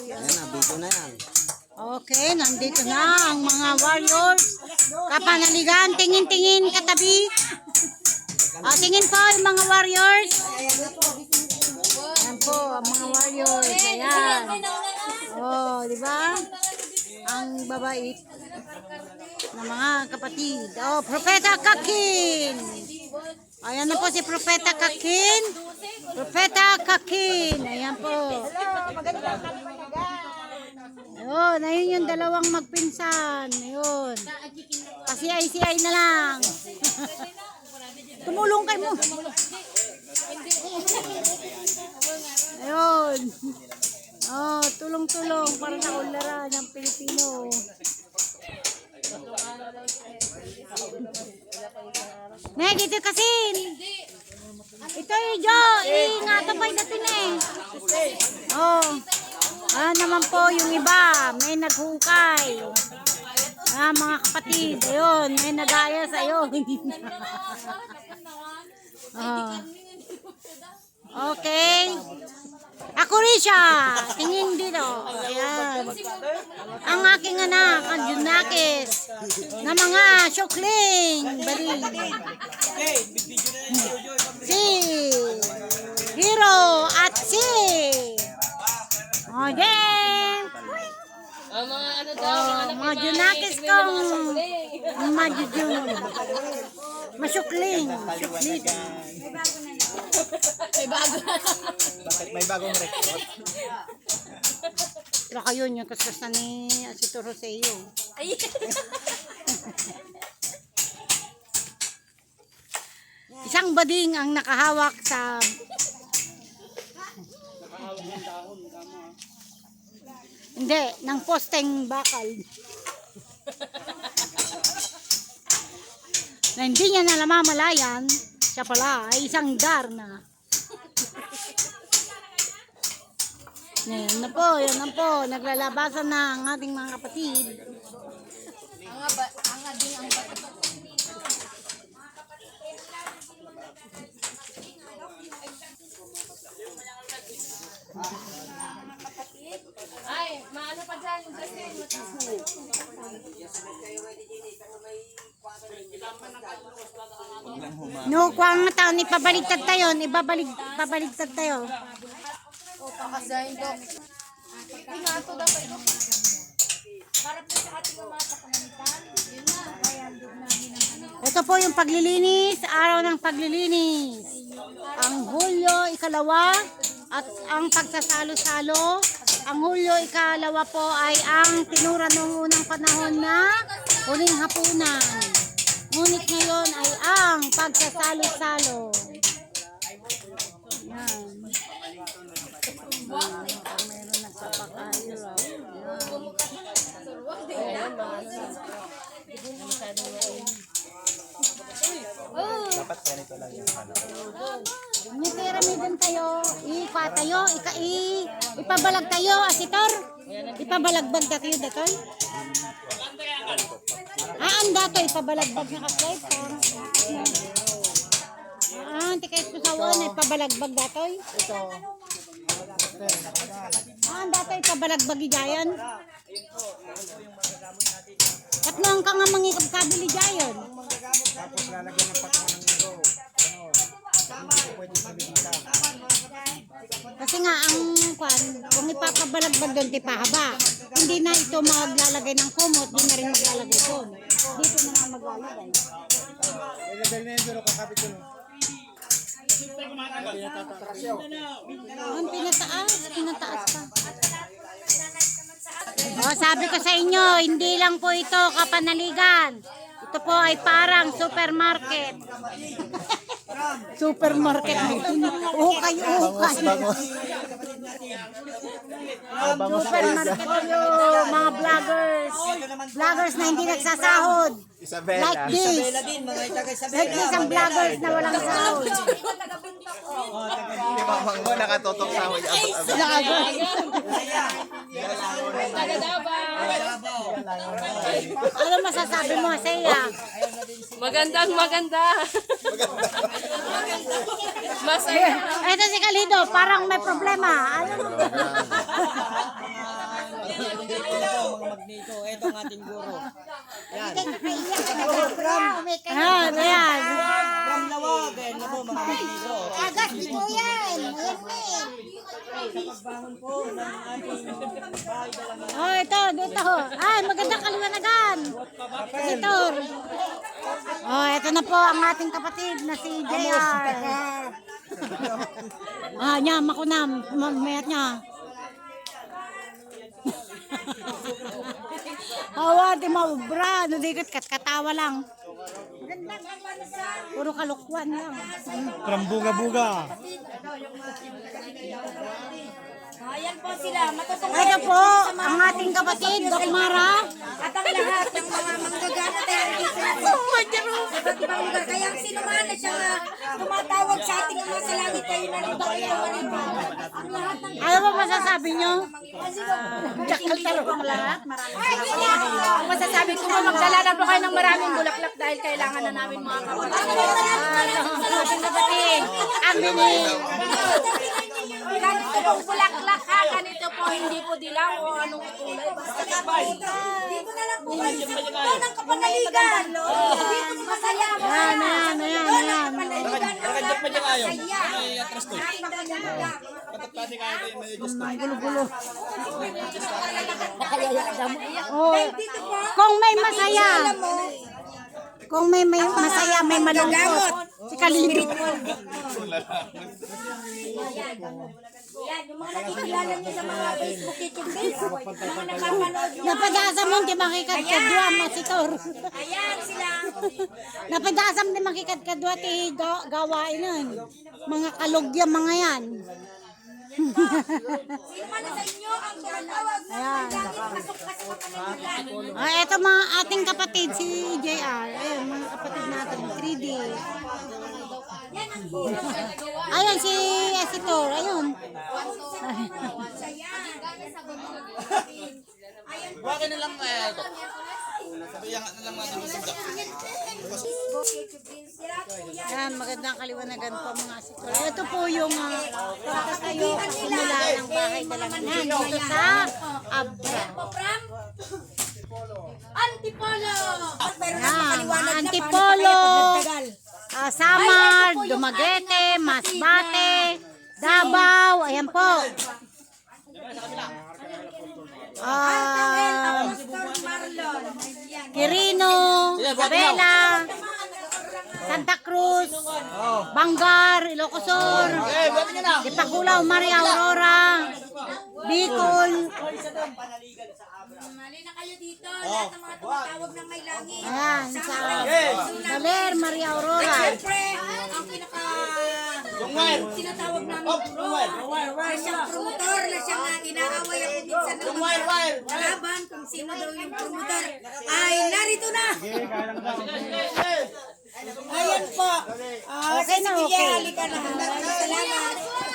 Ayan na, video na yan. Okay, nandito na ang mga warriors. Kapanaligan, tingin-tingin katabi. O, tingin po yung mga warriors. Ayan po, ang mga warriors. Ayan. Oh, di ba? Ang babait ng mga kapatid. Oh, Propeta Kakin. Ayan na po si Propeta Kakin. Propeta Kakin. Ayan po. Ayun, ayun yung dalawang magpinsan. Ayun. Pasiyay-siyay na lang. Tumulong kay mo. Ayun. Oh, tulong-tulong para sa ulara ng Pilipino. Ne, dito kasi. Ito yung Jo. Ingatan pa natin eh. Oh. Ah, naman po yung iba. May naghukay. Ah, mga kapatid. Ayun, may nag-ayos. Ayun. ah. Okay. Ako rin siya. Tingin dito. Ayan. Ang aking anak, ang Junakis. Na mga syukling. Bali. Si. Hero Oh, mga Junakis kong may majujun. Masyukling. Syukling. May bago na. Bakit may bagong record? Wala kayo yung kaskas na ni Asito Roseo. Ay. Isang bading ang nakahawak sa Hindi, ng posteng bakal. na hindi niya na namamalayan, siya pala ay isang darna. Yan na po, yan na po. Naglalabasan na ang ating mga kapatid. Ang aba, ang ading ang bato. Ay, maano pa dyan? Kasi No, kuang taon, ipabaligtad tayo, ibabalig, ipabaligtad tayo. O, pakasahin nga ito dapat ito. Para po sa ating mga kapanganitan. Yun na. Ito po yung paglilinis, araw ng paglilinis. Ang Hulyo ikalawa at ang pagsasalo-salo. Ang Hulyo ikalawa po ay ang tinura noong unang panahon na huling hapunan. Ngunit ngayon ay ang pagsasalo-salo. Yan. Ah, meron nagpapakahirap. Yan. Dapat ganito lang yung ano. May pyramid tayo. Ika tayo. Ika, i, ipabalag tayo, asitor. Ipabalagbag na tayo, datoy. Ah, ang dato, ipabalagbag na kaslay. Ah, hindi kayo kusawan, ipabalagbag datoy. Ito. Ah, ang dato, ipabalagbag ijayan. Tatlong ka nga mangikap kabili jayon. Tapos lalagyan ng patong ng ka. Kasi nga ang kwan, kung ipapabalagbag doon, di pahaba. Hindi na ito maglalagay ng kumot, di na rin maglalagay doon. Dito na nga maglalagay. Ilagay na yung pero kakapit no? Ang pinataas, pinataas pa. Oh, sabi ko sa inyo, hindi lang po ito kapanaligan. Ito po ay parang supermarket. Supermarket. Ukay, ukay. Supermarket tayo, mga vloggers. Vloggers na hindi nagsasahod. Isabela. Like this. Like this ang vloggers na walang sahod. Hindi mamang mo nakatotok sa akin. Ano masasabi mo sa iya? Magandang maganda. Masaya. Ito si Kalido, parang may problema. Ano? Magneto. Ito ang ating guro. Yan. Ayan, ayan. From Lawag. Ayan na po mga Magneto. Agas po yan. Ayan bahay dalangan. Oh, ito, dito. Ay, magandang kaliwanagan. Senator. Oh, ito na po ang ating kapatid na si JR. Ah, niya, makunam. Mayat niya. Hawa, di maubra. Nudikot kat katawa lang. Puro kalukwan lang. From Buga-Buga. Ayan po sila, matutungkol Ito po, ang ating kapatid, Doc Mara. at ang lahat ng mga manggagana tayo sa ibang lugar. Kaya ang sino man na siya tumatawag sa ating mga sa langit kayo na rin tayo lahat ng Ano ba masasabi nyo? Jakal talagang lahat. Ang masasabi ko po, magdala na po kayo ng maraming bulaklak dahil kailangan na namin mga kapatid. Ating kapatid, ang bini. Ganito pong bulaklak ha, ganito po, hindi po dilaw o anong kulay. Basta Dito na lang po kayo ng kapanaligan. Dito po masaya. Nakajak pa dyan kayo. May atras ko. Gulo-gulo. Oh, kung may masaya, kung may, may masaya, may malungkot. Si Kalino. Yan, yung mga nakikilala niyo sa mga Facebook YouTube page, mga nakapanood yung Napadasam mo, di makikadkadwa, masitor. Ayan sila. Napadasam, di makikadkadwa, ti ga- gawain nun. Mga kalugya, mga yan. Sino man sa inyo ang tumatawag na Ayan. ka. Ah, eto mga ating kapatid, si JR. Ayun, mga kapatid natin, 3D. Yan ang kulang sa nagawa. Ayun, si Asitor, ayun. Bakit na lang eh, ito? Sabihan na lang natin yung sundak. Yan, magandang kaliwanagan po mga Asitor. Ito po yung uh, pagkakayo simula ng bahay dalanganan dito sa Abra. Antipolo. Mga Antipolo, ah, Samar, Dumaguete, Masbate, Davao, ayan po. Ah, Quirino, Isabela, Santa Cruz, Bangar, Ilocosur, Dipakulaw, Maria Aurora, Bicol, Mali na kayo dito. Lahat ng mga tumatawag ng may langit. ayan, sa Baler, Maria Aurora. Siyempre, ang pinaka tinatawag namin guro. Na siyang promotor na siyang uh, inaaway ako minsan ng mga kalaban kung sino daw yung promotor. Ay, narito na! Ayan po. Ah, Okay na, sige, okay. halika na. Salamat.